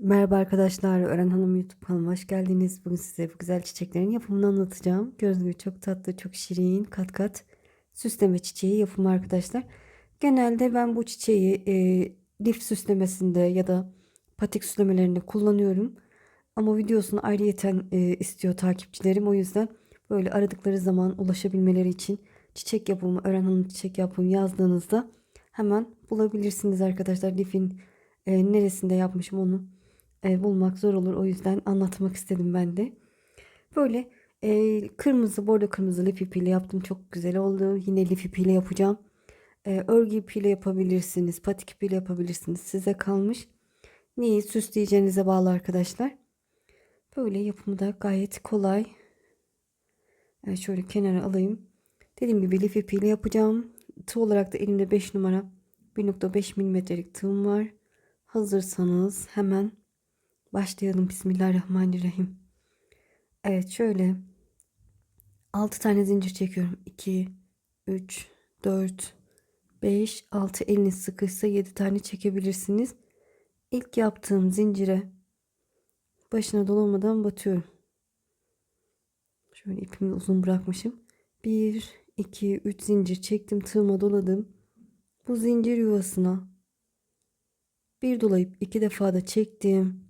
Merhaba arkadaşlar, Ören Hanım YouTube kanalıma hoş geldiniz. Bugün size bu güzel çiçeklerin yapımını anlatacağım. Gördüğünüz gibi çok tatlı, çok şirin, kat kat süsleme çiçeği yapımı arkadaşlar. Genelde ben bu çiçeği e, lif süslemesinde ya da patik süslemelerinde kullanıyorum. Ama videosunu ayrıyeten e, istiyor takipçilerim. O yüzden böyle aradıkları zaman ulaşabilmeleri için çiçek yapımı, Ören Hanım çiçek yapımı yazdığınızda hemen bulabilirsiniz arkadaşlar. Lifin e, neresinde yapmışım onu e, bulmak zor olur. O yüzden anlatmak istedim ben de. Böyle e, kırmızı, bordo kırmızı lif ipiyle yaptım. Çok güzel oldu. Yine lif ipiyle yapacağım. E, örgü ipiyle yapabilirsiniz. Patik ipiyle yapabilirsiniz. Size kalmış. Neyi süsleyeceğinize bağlı arkadaşlar. Böyle yapımı da gayet kolay. E, şöyle kenara alayım. Dediğim gibi lif ipiyle yapacağım. Tığ olarak da elimde 5 numara 1.5 milimetrelik tığım var. Hazırsanız hemen başlayalım. Bismillahirrahmanirrahim. Evet şöyle 6 tane zincir çekiyorum. 2, 3, 4, 5, 6 eliniz sıkışsa 7 tane çekebilirsiniz. İlk yaptığım zincire başına dolamadan batıyorum. Şöyle ipimi uzun bırakmışım. 1, 2, 3 zincir çektim. Tığıma doladım. Bu zincir yuvasına bir dolayıp iki defa da çektim.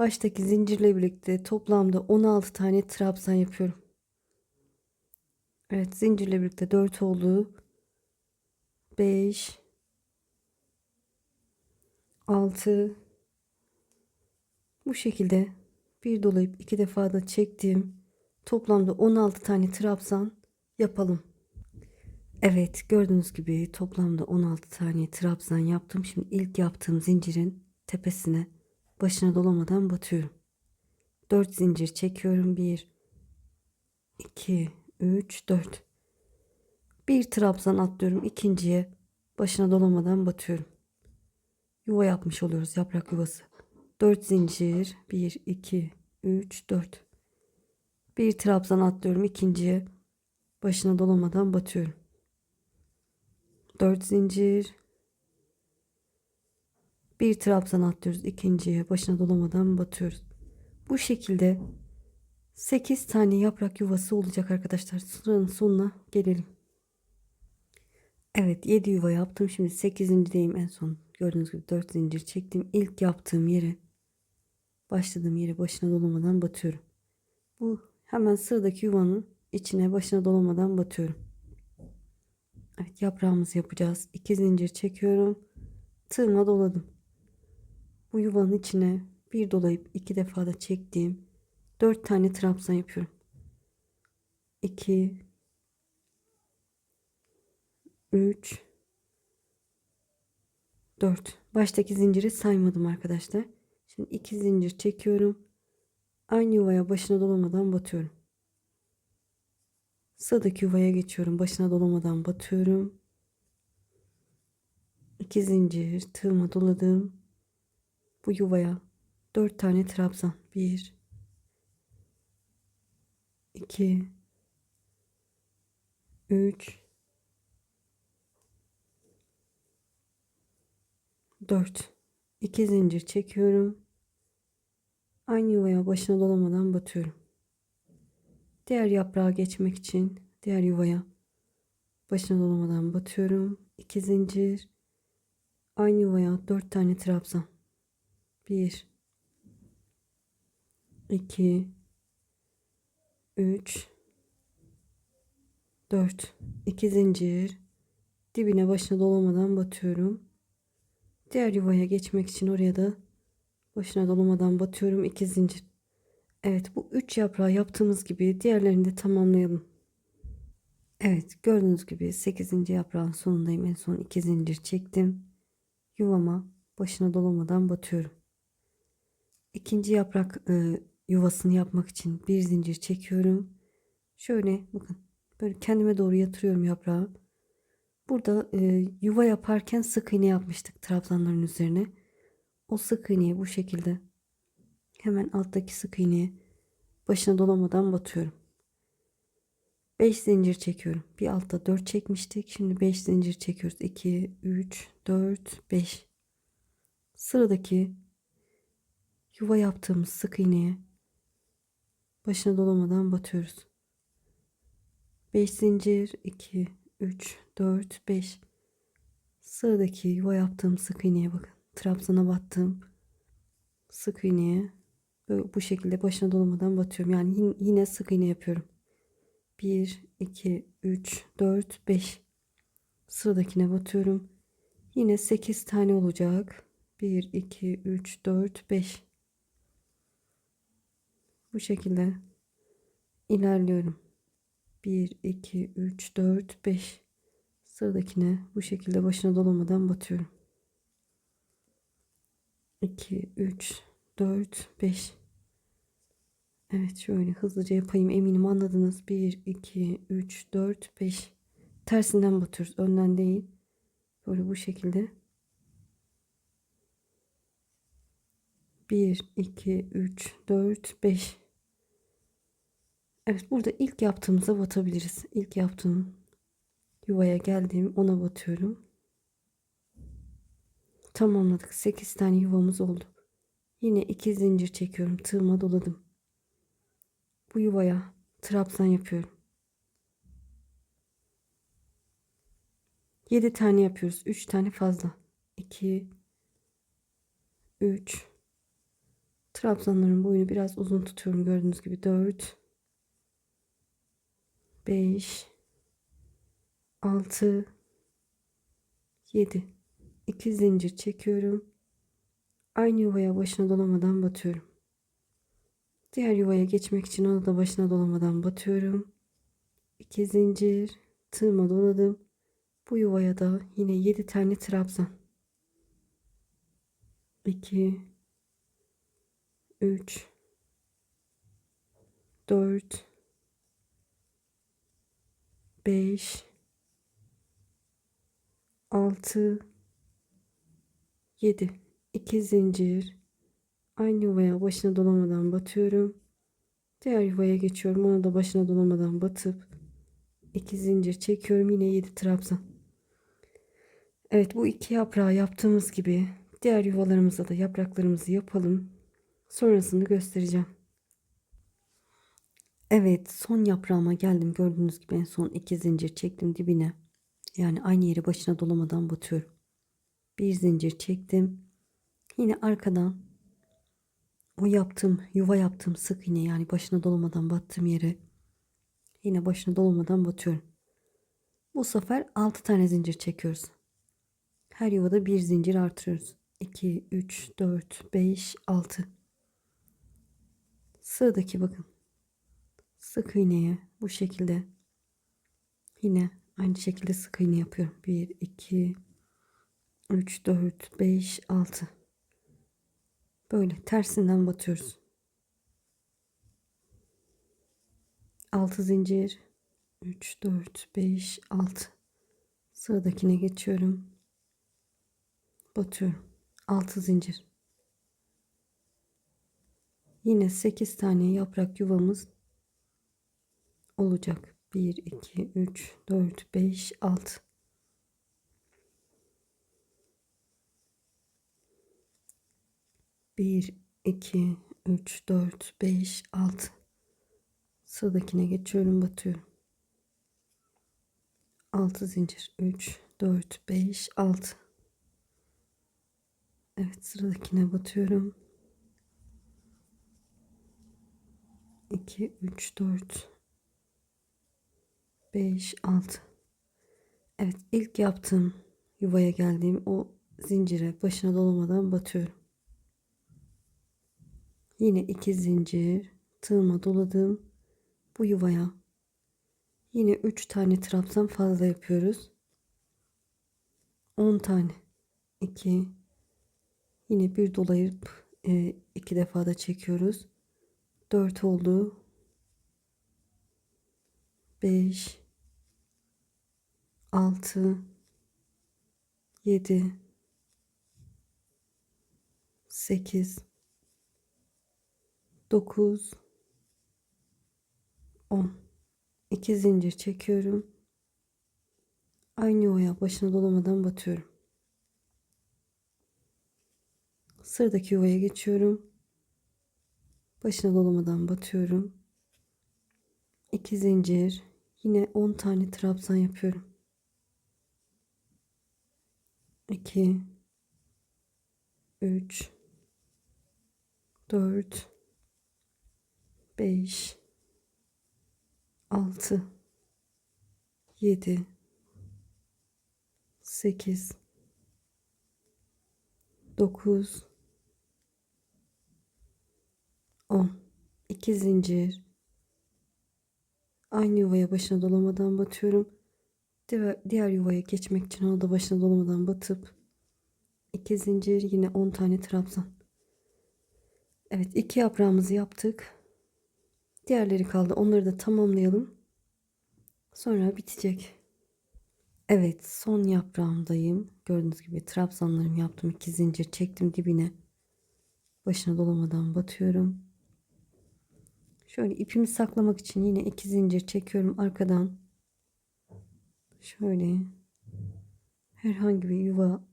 Baştaki zincirle birlikte toplamda 16 tane trabzan yapıyorum. Evet zincirle birlikte 4 oldu. 5 6 bu şekilde bir dolayıp iki defa da çektim. Toplamda 16 tane trabzan yapalım. Evet gördüğünüz gibi toplamda 16 tane trabzan yaptım. Şimdi ilk yaptığım zincirin tepesine başına dolamadan batıyorum. 4 zincir çekiyorum. 1 2 3 4 bir trabzan atlıyorum. ikinciye başına dolamadan batıyorum. Yuva yapmış oluyoruz. Yaprak yuvası. 4 zincir. 1 2 3 4 bir trabzan atlıyorum. ikinciye başına dolamadan batıyorum. 4 zincir. Bir trabzan atlıyoruz. ikinciye başına dolamadan batıyoruz. Bu şekilde 8 tane yaprak yuvası olacak arkadaşlar. Sıranın sonuna gelelim. Evet 7 yuva yaptım. Şimdi 8.deyim en son. Gördüğünüz gibi 4 zincir çektim. İlk yaptığım yere başladığım yere başına dolamadan batıyorum. Bu hemen sıradaki yuvanın içine başına dolamadan batıyorum. Evet yaprağımızı yapacağız. 2 zincir çekiyorum. Tığıma doladım. Bu yuvanın içine bir dolayıp iki defa da çektiğim 4 tane trabzan yapıyorum. 2 3 4 baştaki zinciri saymadım arkadaşlar. Şimdi 2 zincir çekiyorum. Aynı yuvaya başına dolamadan batıyorum. Sıradaki yuvaya geçiyorum. Başına dolamadan batıyorum. İki zincir tığıma doladım. Bu yuvaya dört tane trabzan. Bir, iki, üç, dört. İki zincir çekiyorum. Aynı yuvaya başına dolamadan batıyorum. Diğer yaprağa geçmek için diğer yuvaya başına dolamadan batıyorum. 2 zincir. Aynı yuvaya 4 tane trabzan. 1 2 3 4 2 zincir. Dibine başına dolamadan batıyorum. Diğer yuvaya geçmek için oraya da başına dolamadan batıyorum. 2 zincir. Evet bu üç yaprağı yaptığımız gibi diğerlerini de tamamlayalım. Evet gördüğünüz gibi 8. yaprağın sonundayım. En son 2 zincir çektim. Yuvama başına dolamadan batıyorum. İkinci yaprak e, yuvasını yapmak için bir zincir çekiyorum. Şöyle bakın böyle kendime doğru yatırıyorum yaprağı. Burada e, yuva yaparken sık iğne yapmıştık trabzanların üzerine. O sık iğneyi bu şekilde Hemen alttaki sık iğneye başına dolamadan batıyorum. 5 zincir çekiyorum. Bir altta 4 çekmiştik. Şimdi 5 zincir çekiyoruz. 2, 3, 4, 5. Sıradaki yuva yaptığımız sık iğneye başına dolamadan batıyoruz. 5 zincir 2 3 4 5 sıradaki yuva yaptığım sık iğneye bakın. Trabzana battım. Sık iğneye böyle bu şekilde başına dolamadan batıyorum. Yani yine sık iğne yapıyorum. 1 2 3 4 5 sıradakine batıyorum. Yine 8 tane olacak. 1 2 3 4 5 bu şekilde ilerliyorum. 1 2 3 4 5 sıradakine bu şekilde başına dolamadan batıyorum. 2 3 4 5 Evet şöyle hızlıca yapayım eminim anladınız. 1 2 3 4 5 tersinden batıyoruz önden değil. Böyle bu şekilde 1 2 3 4 5 Evet burada ilk yaptığımıza batabiliriz. İlk yaptığım yuvaya geldim ona batıyorum. Tamamladık. 8 tane yuvamız oldu. Yine 2 zincir çekiyorum. Tığıma doladım. Bu yuvaya trabzan yapıyorum. 7 tane yapıyoruz. 3 tane fazla. 2 3 Trabzanların boyunu biraz uzun tutuyorum gördüğünüz gibi 4 5 6 7 2 zincir çekiyorum. Aynı yuvaya başına dolamadan batıyorum. Diğer yuvaya geçmek için onu da başına dolamadan batıyorum. 2 zincir tığıma doladım. Bu yuvaya da yine 7 tane trabzan. 2 3 4 5 6 7 2 zincir aynı yuvaya başına dolamadan batıyorum. Diğer yuvaya geçiyorum. Ona da başına dolamadan batıp 2 zincir çekiyorum. Yine 7 trabzan. Evet bu iki yaprağı yaptığımız gibi diğer yuvalarımıza da yapraklarımızı yapalım. Sonrasını göstereceğim. Evet son yaprağıma geldim. Gördüğünüz gibi en son iki zincir çektim dibine. Yani aynı yere başına dolamadan batıyorum. Bir zincir çektim. Yine arkadan o yaptığım yuva yaptığım sık iğne yani başına dolamadan battığım yere yine başına dolamadan batıyorum. Bu sefer 6 tane zincir çekiyoruz. Her yuvada bir zincir artırıyoruz. 2, 3, 4, 5, 6. Sıradaki bakın. Sık iğneye bu şekilde yine aynı şekilde sık iğne yapıyorum. 1, 2, 3, 4, 5, 6. Böyle tersinden batıyoruz. 6 zincir 3 4 5 6 sıradakine geçiyorum batıyorum 6 zincir yine 8 tane yaprak yuvamız olacak. 1 2 3 4 5 6 1 2 3 4 5 6 sıradakine geçiyorum batıyorum. 6 zincir. 3 4 5 6 Evet sıradakine batıyorum. 2 3 4 5 6 Evet ilk yaptığım yuvaya geldiğim o zincire başına dolamadan batıyorum. Yine iki zincir tığıma doladım. Bu yuvaya. Yine 3 tane trabzan fazla yapıyoruz. 10 tane. 2 yine bir dolayıp e, iki defa da çekiyoruz. 4 oldu. 5 6 7 8 9 10 2 zincir çekiyorum aynı yuvaya başına dolamadan batıyorum sıradaki yuvaya geçiyorum Başına dolamadan batıyorum. 2 zincir. Yine 10 tane trabzan yapıyorum. 2 3 4 5 6 7 8 9 10 2 zincir. Aynı yuvaya başına dolamadan batıyorum diğer, yuvaya geçmek için ona da başına dolamadan batıp 2 zincir yine 10 tane trabzan. Evet iki yaprağımızı yaptık. Diğerleri kaldı. Onları da tamamlayalım. Sonra bitecek. Evet son yaprağımdayım. Gördüğünüz gibi trabzanlarımı yaptım. 2 zincir çektim dibine. Başına dolamadan batıyorum. Şöyle ipimi saklamak için yine iki zincir çekiyorum arkadan. Şöyle herhangi bir yuva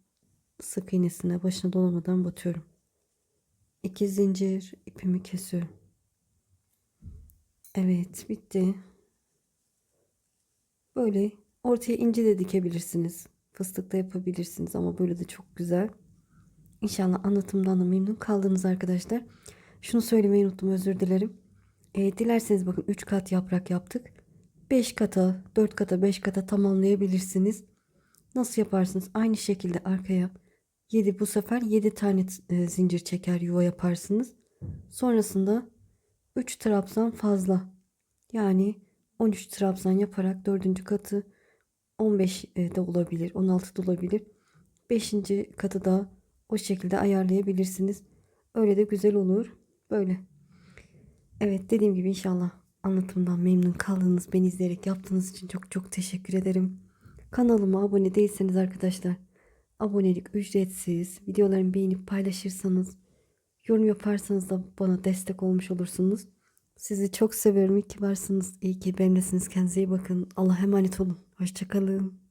sık iğnesine başına dolamadan batıyorum. İki zincir ipimi kesiyorum. Evet bitti. Böyle ortaya ince de dikebilirsiniz. Fıstık da yapabilirsiniz ama böyle de çok güzel. İnşallah anlatımdan da memnun kaldınız arkadaşlar. Şunu söylemeyi unuttum özür dilerim. E, dilerseniz bakın 3 kat yaprak yaptık. 5 kata, 4 kata, 5 kata tamamlayabilirsiniz. Nasıl yaparsınız? Aynı şekilde arkaya 7 bu sefer 7 tane e, zincir çeker yuva yaparsınız. Sonrasında 3 trabzan fazla. Yani 13 trabzan yaparak 4. katı 15 e, de olabilir, 16 da olabilir. 5. katı da o şekilde ayarlayabilirsiniz. Öyle de güzel olur. Böyle. Evet dediğim gibi inşallah anlatımdan memnun kaldınız. Beni izleyerek yaptığınız için çok çok teşekkür ederim. Kanalıma abone değilseniz arkadaşlar abonelik ücretsiz. Videolarımı beğenip paylaşırsanız yorum yaparsanız da bana destek olmuş olursunuz. Sizi çok seviyorum. İyi ki varsınız. İyi ki benimlesiniz. Kendinize iyi bakın. Allah'a emanet olun. Hoşçakalın.